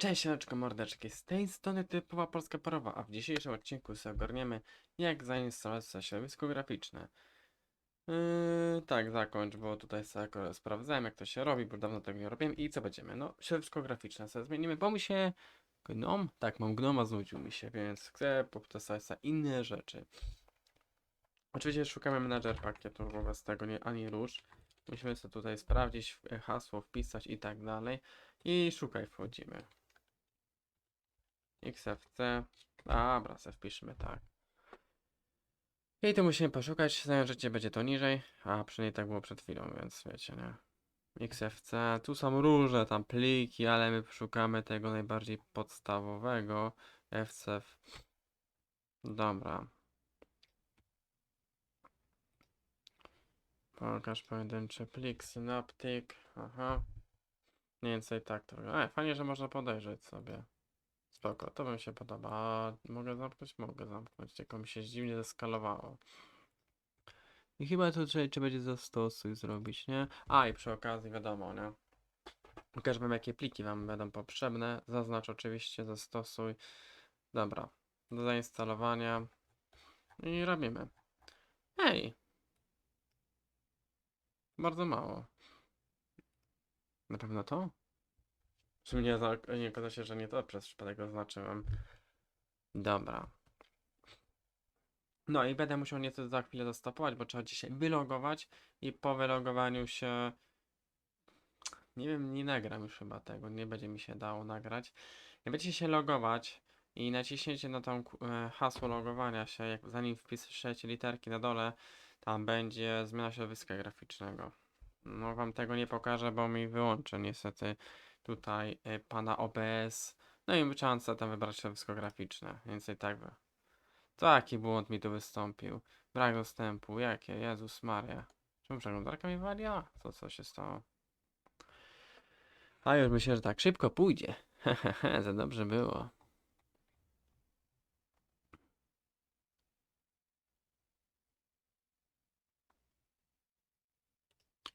Cześć, leczko mordeczki, z tej strony typowa polska parowa, a w dzisiejszym odcinku sobie ogarniemy jak zainstalować środowisko graficzne. Yy, tak, zakończ, bo tutaj sobie sprawdzałem jak to się robi, bo dawno tego nie robiłem i co będziemy? No, środowisko graficzne sobie zmienimy, bo mi się gnom, tak, mam gnoma, znudził mi się, więc chcę potestować sobie inne rzeczy. Oczywiście szukamy menadżer pakietu, wobec tego nie ani róż. Musimy sobie tutaj sprawdzić, hasło wpisać i tak dalej. I szukaj wchodzimy. XFC. Dobra, se wpiszmy tak. I tu musimy poszukać, znając życie będzie to niżej, a przynajmniej tak było przed chwilą, więc wiecie, nie? XFC, tu są różne tam pliki, ale my szukamy tego najbardziej podstawowego. FCF. Dobra. Pokaż pojedynczy plik, synaptic, aha. Mniej więcej tak to. E, fajnie, że można podejrzeć sobie. Spoko, to bym się podoba. A mogę zamknąć? Mogę zamknąć, tylko mi się dziwnie zeskalowało. I chyba to trzeba, trzeba będzie zastosuj zrobić, nie? A i przy okazji wiadomo, nie? Pokażę wam jakie pliki wam będą potrzebne. Zaznacz oczywiście zastosuj. Dobra, do zainstalowania. I robimy. Ej! Bardzo mało. Na pewno to? Czy nie, za- nie okazało się, że nie to przez przypadek oznaczyłem. Dobra. No i będę musiał nieco za chwilę zastopować, bo trzeba dzisiaj wylogować i po wylogowaniu się... Nie wiem, nie nagram już chyba tego, nie będzie mi się dało nagrać. Jak będziecie się logować i naciśniecie na ku- e, hasło logowania się, jak zanim wpiszecie literki na dole, tam będzie zmiana środowiska graficznego. No wam tego nie pokażę, bo mi wyłączy niestety tutaj y, pana OBS. No i sobie tam wybrać środowisko graficzne. Więc i tak by. Taki błąd mi tu wystąpił. Brak dostępu. Jakie? Jezus Maria. Czemu przeglądarka mi wali? A, co, co się stało? A już myślę, że tak szybko pójdzie. Za dobrze było.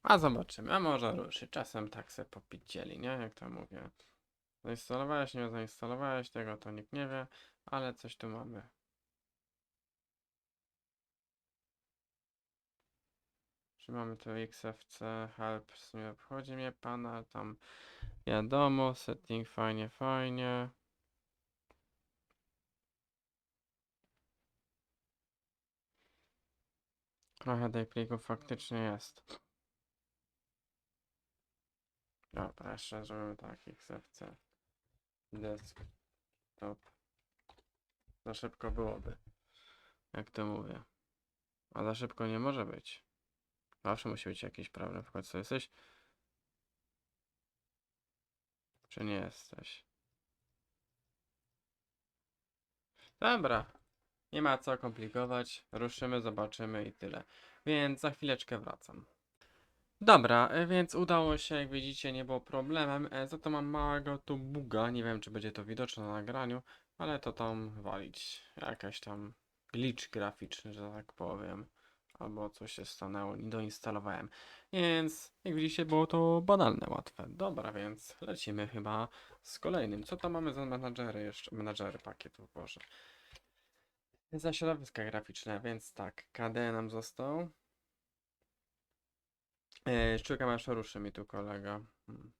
A zobaczymy, a może ruszy. Czasem tak se popidzieli, nie? Jak to mówię. Zainstalowałeś, nie zainstalowałeś, tego to nikt nie wie, ale coś tu mamy. Czy mamy tu XFC, help, w sumie obchodzi mnie pana, tam wiadomo, setting fajnie, fajnie. Trochę tej plików faktycznie jest. Dobra, zrobimy tak, XFC. Desktop. Za szybko byłoby. Jak to mówię. A za szybko nie może być. Zawsze musi być jakiś problem. W końcu jesteś? Czy nie jesteś? Dobra. Nie ma co komplikować. Ruszymy, zobaczymy i tyle. Więc za chwileczkę wracam. Dobra, e, więc udało się, jak widzicie, nie było problemem. E, Za to mam małego tu buga. Nie wiem, czy będzie to widoczne na nagraniu, ale to tam walić. Jakaś tam glitch graficzny, że tak powiem. Albo coś się stanęło, nie doinstalowałem. Więc, jak widzicie, było to banalne, łatwe. Dobra, więc lecimy chyba z kolejnym. Co tam mamy za menadżery jeszcze? Menadżery pakietów, Boże. Za środowiska graficzne, więc tak, KD nam został. E, Czekam aż ruszy mi tu kolega. Hmm.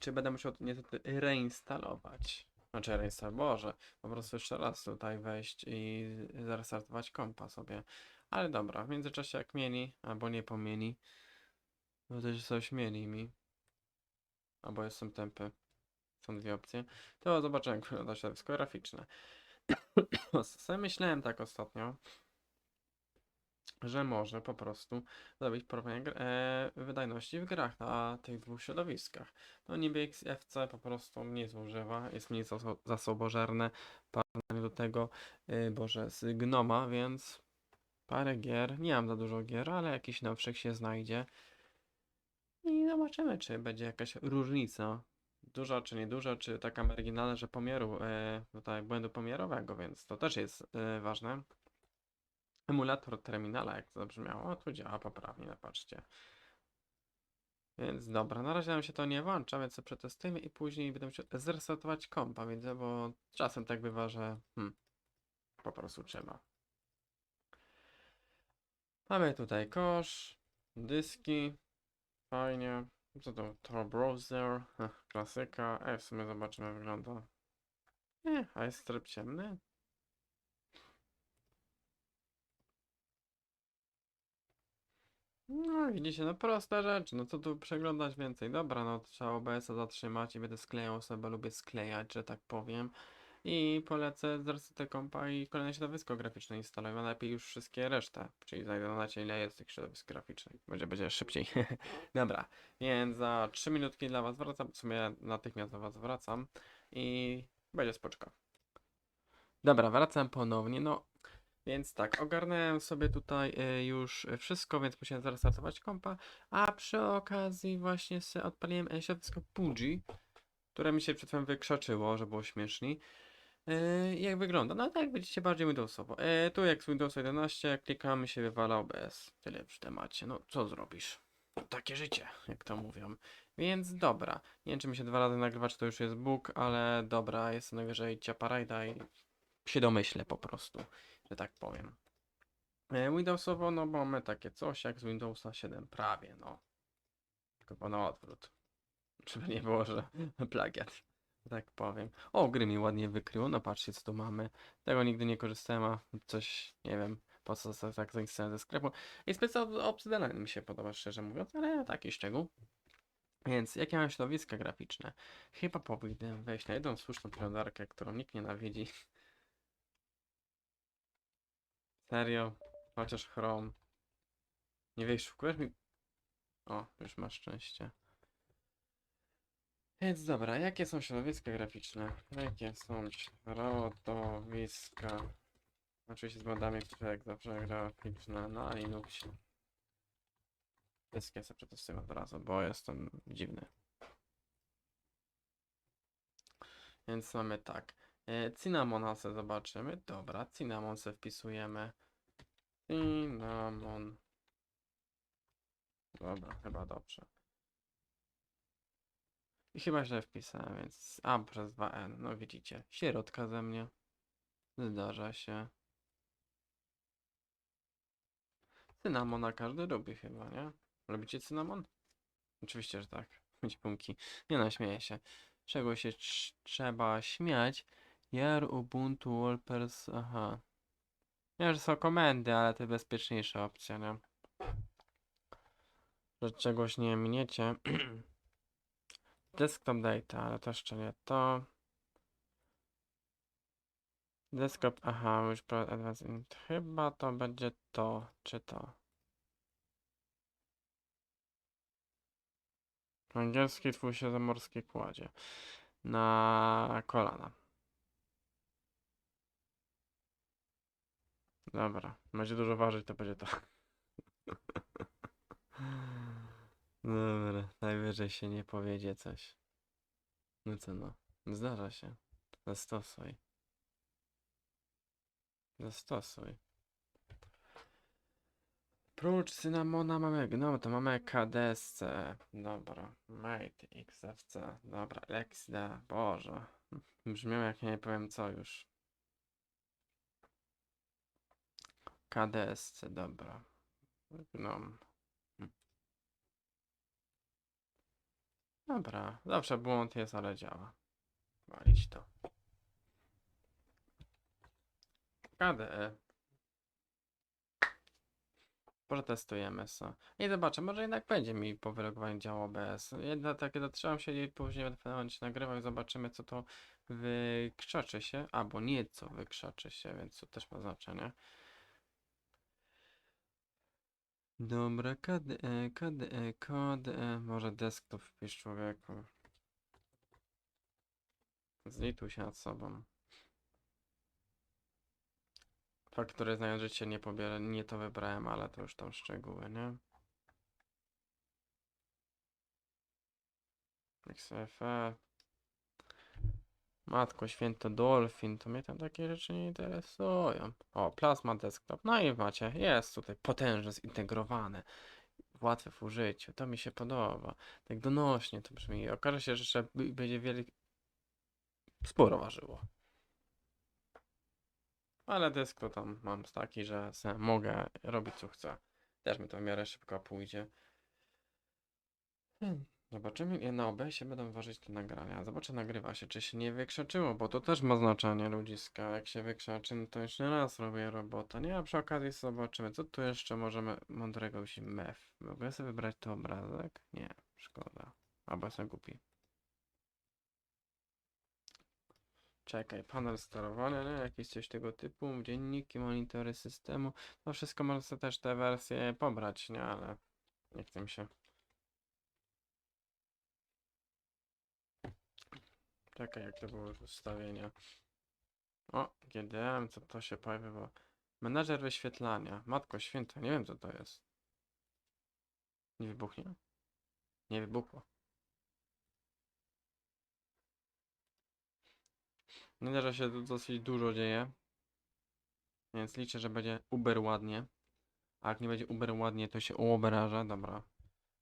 Czy będę musiał niestety reinstalować? Znaczy reinstalować, Boże, po prostu jeszcze raz tutaj wejść i zarestartować kompa sobie. Ale dobra, w międzyczasie jak mieli, albo nie pomieni, bo też coś mieli mi, albo jestem tępy, są dwie opcje, to zobaczymy jak wygląda środowisko graficzne. Sobie myślałem tak ostatnio, że może po prostu zrobić porównanie e, wydajności w grach na tych dwóch środowiskach. No niby XFC po prostu mniej zużywa, jest mniej zaso- zasobożerne w porównaniu do tego, y, Boże, z Gnoma, więc parę gier, nie mam za dużo gier, ale jakiś nowszych się znajdzie. I zobaczymy, czy będzie jakaś różnica. Duża czy nieduża, czy taka marginalna, że pomiaru, e, tutaj błędu pomiarowego, więc to też jest e, ważne. Emulator terminala, jak to zabrzmiało, tu działa poprawnie, no patrzcie. Więc dobra, na razie nam się to nie włącza, więc to przetestujemy i później będę musiał zresetować kompa, widzę, bo czasem tak bywa, że hmm, po prostu trzeba. Mamy tutaj kosz, dyski, fajnie. Co to? To browser, klasyka. Ej, w sumie zobaczymy jak wygląda. Nie, a jest tryb ciemny? No widzicie, no proste rzeczy, no co tu przeglądać więcej? Dobra, no trzeba OBS-a zatrzymać i będę sklejał sobie, lubię sklejać, że tak powiem. I polecę z resetę kompa i kolejne środowisko graficzne instaluję, a lepiej już wszystkie resztę, czyli znajdę na ile jest tych środowisk graficznych, będzie, będzie szybciej. Dobra, więc za 3 minutki dla was wracam, w sumie natychmiast do was wracam i będzie spoczko. Dobra, wracam ponownie, no więc tak, ogarnąłem sobie tutaj y, już wszystko, więc musiałem zarestartować kompa, a przy okazji właśnie sobie odpaliłem e, środowisko Puji, które mi się przed chwilą wykrzaczyło, że było śmieszniej. Y, jak wygląda? No tak, widzicie, bardziej Windowsowo. Tu jak z Windows 11 klikamy się wywala OBS. Tyle przy temacie. No co zrobisz? Takie życie, jak to mówią. Więc dobra. Nie wiem, czy mi się dwa razy nagrywać, to już jest bóg, ale dobra, jest najwyżej ciaparajda i się domyślę po prostu, że tak powiem. E, Windowsowo, no mamy takie coś jak z Windowsa 7 prawie, no. Tylko na odwrót. Żeby nie było, że plagiat, tak powiem. O, gry mi ładnie wykryło, no patrzcie co tu mamy. Tego nigdy nie korzystałem, a coś, nie wiem, po co tak zainstalowałem ze sklepu. I specjalnie Obsidian mi się podoba, szczerze mówiąc, ale taki szczegół. Więc jakie mam środowiska graficzne? Chyba powinienem wejść na jedną słuszną przeglądarkę, którą nikt nienawidzi. Serio? Chociaż Chrome. Nie wyszukujesz mi... O, już masz szczęście. Więc dobra, jakie są środowiska graficzne? Jakie są środowiska? Oczywiście z modami, jak zawsze graficzne na Linuxie. Wszystkie sobie przetestuję od razu, bo jestem dziwny. Więc mamy tak. E, Cinnamona se zobaczymy. Dobra, Cinnamon se wpisujemy. Cinnamon. Dobra, chyba dobrze. I chyba źle wpisałem, więc A przez 2N. No widzicie, sierotka ze mnie. Zdarza się. Cynamona każdy lubi chyba, nie? Lubicie cynamon? Oczywiście, że tak. Mieć punki. Nie no, śmieję się. Czego się trz- trzeba śmiać? Jar Ubuntu Wallpers, aha. Nie, że są komendy, ale to bezpieczniejsza opcja, nie? Że czegoś nie miniecie. Desktop data, ale to jeszcze nie to. Desktop, aha, już advanced. Chyba to będzie to, czy to. Angielski twój się zamorski kładzie. Na kolana. Dobra, będzie dużo ważyć, to będzie to. Dobra, najwyżej się nie powiedzie coś. No co no, zdarza się. Zastosuj. Zastosuj. Prócz cynamona mamy, no to mamy KDSC, dobra, Mate, XFC, dobra, XD, boże, brzmią jak nie powiem co już. KDSC, dobra, no. Dobra, zawsze błąd jest, ale działa. Walić to. KDE. Przetestujemy sobie. I zobaczę, może jednak będzie mi po wylogowaniu działał OBS. Jedna takie zatrzymam się i później będę w nagrywał i zobaczymy co to wykrzaczy się, albo nieco wykrzaczy się, więc to też ma znaczenie. Dobra, KDE, KDE, KDE, może desktop wpisz człowieku. Zlituj się nad sobą. Faktury znając życie nie pobierę, nie to wybrałem, ale to już tam szczegóły, nie? XFE. Matko święto Dolphin, to mnie tam takie rzeczy nie interesują. O, Plasma Desktop. No i macie, jest tutaj potężne zintegrowane. łatwe w użyciu. To mi się podoba. Tak donośnie to brzmi. Okaże się, że będzie wiele... sporo ważyło. Ale dysk to tam mam taki, że se mogę robić co chcę. Też mi to w miarę szybko pójdzie. Hmm. Zobaczymy, ile na OBS-ie będą ważyć te nagrania. Zobaczę, nagrywa się, czy się nie wykrzaczyło, bo to też ma znaczenie, ludziska. Jak się wykrzaczy, no to jeszcze raz robię robotę. Nie, a przy okazji zobaczymy, co tu jeszcze możemy mądrego wsi mef. Mogę sobie wybrać tu obrazek? Nie, szkoda. Albo jestem głupi. Czekaj, panel sterowania, nie? Jakieś coś tego typu, dzienniki, monitory systemu. To wszystko można też te wersje pobrać, nie? Ale nie chcę mi się. Czekaj, jak to było ustawienia. O, GDM, co to się pojawiło? Menedżer wyświetlania. Matko święta, nie wiem co to jest. Nie wybuchnie? Nie wybuchło. Że się tu dosyć dużo dzieje. Więc liczę, że będzie uber ładnie. A jak nie będzie uber ładnie, to się uobraża. Dobra.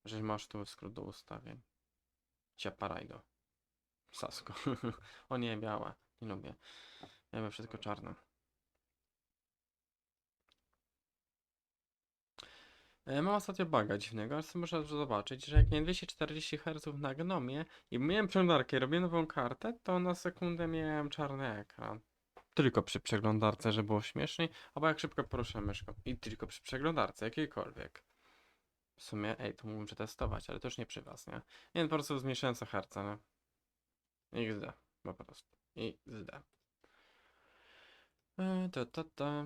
Że masz tu skrót do ustawień. Ciaparajdo. Sasko. o nie, białe. Nie lubię. Ja lubię wszystko czarne. E, Mam ostatnio baga dziwnego, ale sobie muszę zobaczyć, że jak miałem 240 Hz na gnomie i miałem przeglądarkę i robię nową kartę, to na sekundę miałem czarny ekran. Tylko przy przeglądarce, że było śmieszniej, albo jak szybko poruszę myszką. I tylko przy przeglądarce, jakiejkolwiek. W sumie, ej, to mógłbym przetestować, ale to już nie przy was, nie? Nie, po prostu zmniejszyłem co herca, nie? XD, po prostu. XD. E, ta, ta, ta.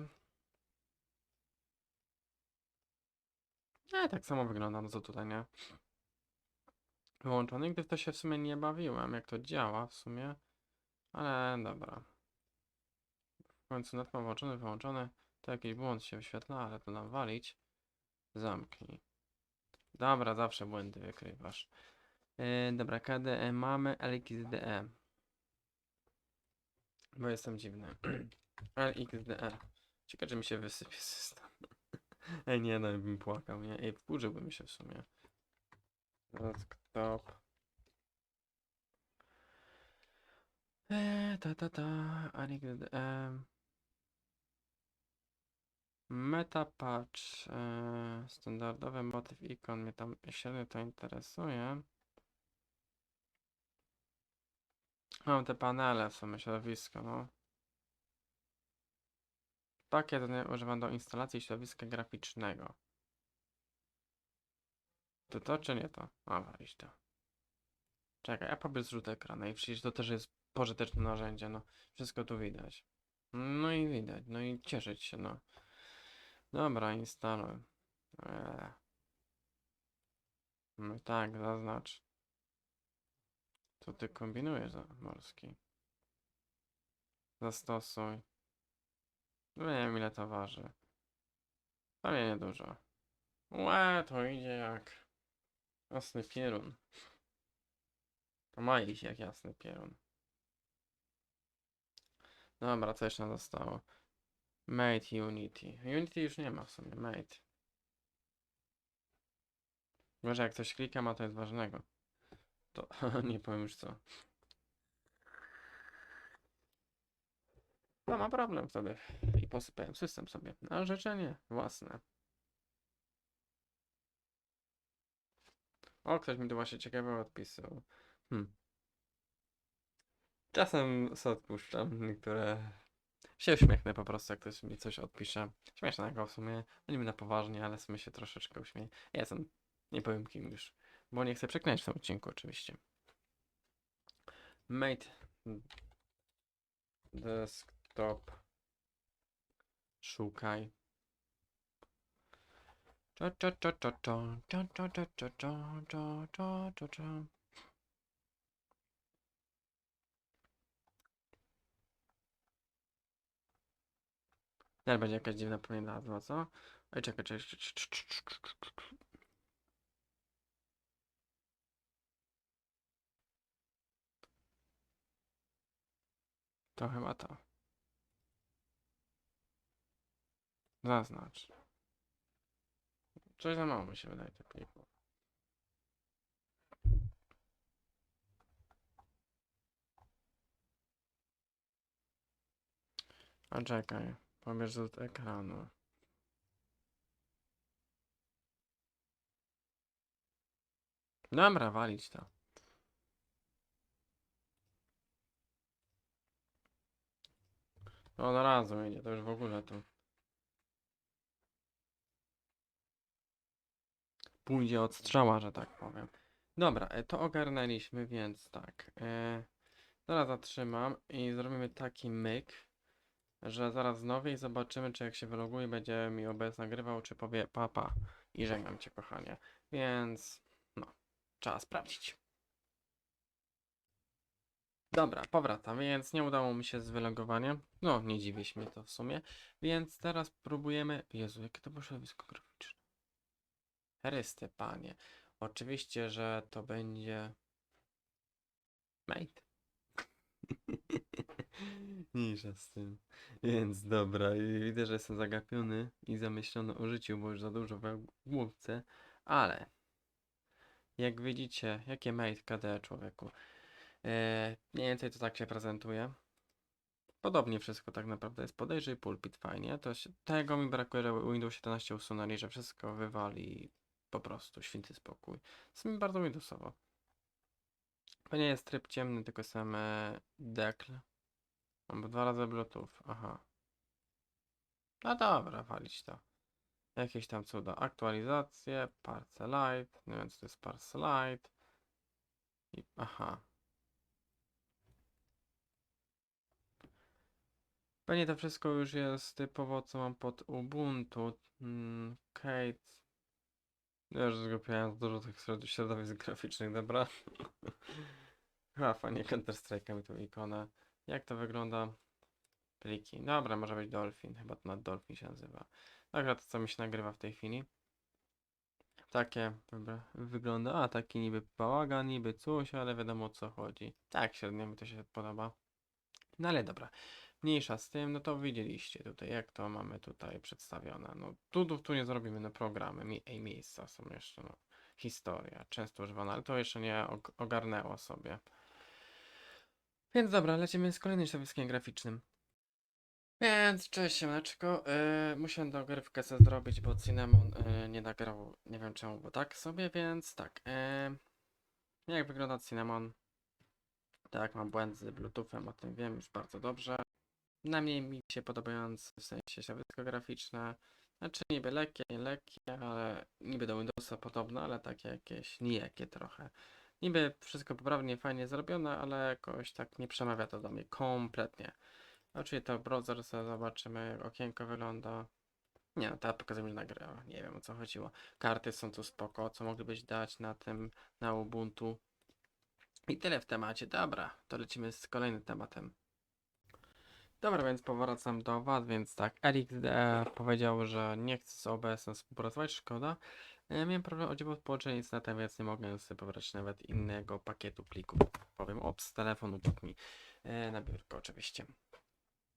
E, tak samo wygląda, no co tutaj, nie? Wyłączony, nigdy w to się w sumie nie bawiłem, jak to działa w sumie. Ale dobra. W końcu net mam włączony, wyłączony. To jakiś błąd się wyświetla, ale to nam walić. Zamknij. Dobra, zawsze błędy wykrywasz. Yy, dobra, KDE mamy, LXDE. Bo jestem dziwny. LXDE. Ciekawe, czy mi się wysypie system. Ej, nie, no bym płakał, nie? Ej, wkurzyłbym się w sumie. Desktop. Eee, ta, ta, ta, LXDE. Meta patch. Eee, standardowy motyw ikon mnie tam średnio to interesuje. Mam te panele w sumie, środowisko, no. Pakiet nie używam do instalacji środowiska graficznego. To to czy nie to? A, walić to. Czekaj, a powiedz rzut ekranu i przecież to też jest pożyteczne narzędzie, no. Wszystko tu widać. No i widać, no i cieszyć się, no. Dobra, instaluj. Eee. No tak, zaznacz. Co ty kombinujesz, morski? Zastosuj. No nie wiem ile to waży. Pewnie niedużo. Łe, to idzie jak jasny pierun. To ma iść jak jasny pierun. Dobra, co jeszcze zostało? Mate Unity. Unity już nie ma w sumie, Mate. Może jak coś klikam, a to jest ważnego. To nie powiem już co. To ma problem wtedy. I posypałem system sobie. Na życzenie własne. O, ktoś mi tu właśnie ciekawe odpisał. Hmm. Czasem sobie odpuszczam niektóre... Się uśmiechnę po prostu, jak ktoś mi coś odpisze. Śmiesznego w sumie. No niby na poważnie, ale w sumie się troszeczkę uśmieję. Ja jestem... Nie powiem kim już. Bo nie chcę przeklinać w tym odcinku oczywiście. Mate desktop szukaj cza cza cza cza cza cza cza cza cza cza cza cza Teraz będzie jakaś dziwna nazwa, co? Oj, czekaj, czekaj, czekaj. To chyba to. Zaznacz. Coś za mało mi się wydaje tych plików. A czekaj, pobierz rzut ekranu. Dobra, walić to. To od razu idzie, to już w ogóle tu. Pójdzie od strzała, że tak powiem. Dobra, e, to ogarnęliśmy, więc tak. E, zaraz zatrzymam i zrobimy taki myk, że zaraz znowu i zobaczymy, czy jak się wyloguje, będzie mi OBS nagrywał, czy powie papa i żegnam cię, kochanie. Więc, no, trzeba sprawdzić. Dobra, powracam, więc nie udało mi się z wylogowaniem. No, nie dziwisz mnie to w sumie. Więc teraz próbujemy... Jezu, jakie to było środowisko graficzne. Herysty, panie. Oczywiście, że to będzie... Mate. Mniejsza z tym. Więc dobra, widzę, że jestem zagapiony i zamyślony o życiu, bo już za dużo w ale jak widzicie, jakie mate KD człowieku. E, mniej więcej to tak się prezentuje. Podobnie wszystko tak naprawdę jest. Podejrzyj pulpit fajnie. To się, tego mi brakuje, Windows 17 usunęli, że wszystko wywali po prostu święty spokój. Jest mi bardzo Windowsowo. To nie jest tryb ciemny, tylko same decl. Mam dwa razy Bluetooth. Aha. No dobra, walić to. Jakieś tam cuda. Aktualizacje, Parcelite. Nie wiem co to jest Parcelite. I, aha. Pewnie to wszystko już jest typowo, co mam pod Ubuntu. Mm, Kate. Ja już zgubiłem dużo tych środ- środowisk graficznych, dobra? Chyba fajnie Counter Strike'a mi tu ikonę. Jak to wygląda? Pliki. Dobra, może być Dolphin. Chyba to na Dolphin się nazywa. Dobra, to co mi się nagrywa w tej chwili. Takie dobra, wygląda. A, taki niby bałagan, niby coś, ale wiadomo o co chodzi. Tak, średnio mi to się podoba. No ale dobra. Mniejsza z tym, no to widzieliście tutaj, jak to mamy tutaj przedstawione. No tu, tu nie zrobimy, no programy, mi, ej, miejsca są jeszcze, no. Historia, często używana, ale to jeszcze nie og- ogarnęło sobie. Więc dobra, lecimy z kolejnym środowiskiem graficznym. Więc cześć siemaneczko, yy, musiałem dogrywkę sobie zrobić, bo Cinnamon yy, nie nagrał, nie wiem czemu, bo tak sobie, więc tak. Yy, jak wygląda Cinnamon? Tak, mam błędy z Bluetoothem, o tym wiem już bardzo dobrze. Najmniej mi się podobające w sensie środowisko graficzne. Znaczy niby lekkie, nie lekkie, ale niby do Windowsa podobne, ale takie jakieś nijakie trochę. Niby wszystko poprawnie, fajnie zrobione, ale jakoś tak nie przemawia to do mnie kompletnie. Oczywiście to browser sobie zobaczymy, jak okienko wygląda. Nie no, ta pokazuje, że nagrała. Nie wiem o co chodziło. Karty są tu spoko, co moglibyś dać na tym, na Ubuntu. I tyle w temacie. Dobra, to lecimy z kolejnym tematem. Dobra, więc powracam do Was, więc tak, LXD powiedział, że nie chce z OBS-em współpracować, szkoda. E, Miałem problem o dzieło połączenie internetem, więc nie mogłem sobie pobrać nawet innego pakietu plików. Powiem, ops, telefon uciekł mi e, na biurko oczywiście.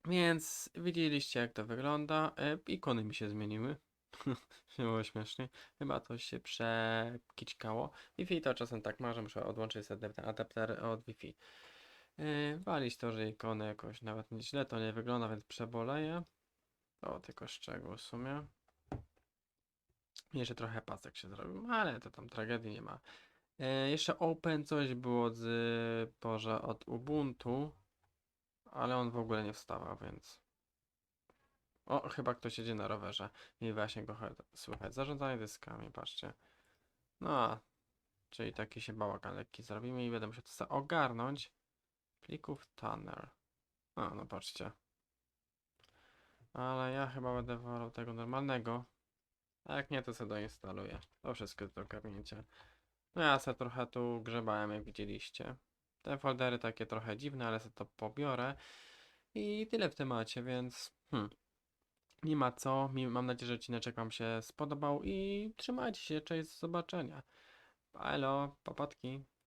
Więc widzieliście jak to wygląda. E, ikony mi się zmieniły. Było śmiesznie. Chyba to się przekićkało. Wi-Fi to czasem tak ma, że muszę odłączyć sobie adapter od Wi-Fi. Yy, walić to, że ikony jakoś nawet nie źle to nie wygląda, więc przeboleję. To tylko szczegół w sumie. Jeszcze trochę pasek się zrobił, ale to tam tragedii nie ma. Yy, jeszcze Open coś było z, Boże, od Ubuntu, ale on w ogóle nie wstawał, więc... O, chyba ktoś jedzie na rowerze i właśnie go słychać. Zarządzanie dyskami, patrzcie. No, a, czyli taki się bałagan lekki zrobimy i będę musiał to ogarnąć. Plików Tanner. A, no patrzcie. Ale ja chyba będę wolał tego normalnego. A jak nie, to sobie doinstaluję. To wszystko jest do ogarnięcia. No ja sobie trochę tu grzebałem, jak widzieliście. Te foldery takie trochę dziwne, ale sobie to pobiorę. I tyle w temacie, więc... Hmm. Nie ma co. Mam nadzieję, że odcineczek Wam się spodobał i trzymajcie się. Cześć, do zobaczenia. Elo, papatki.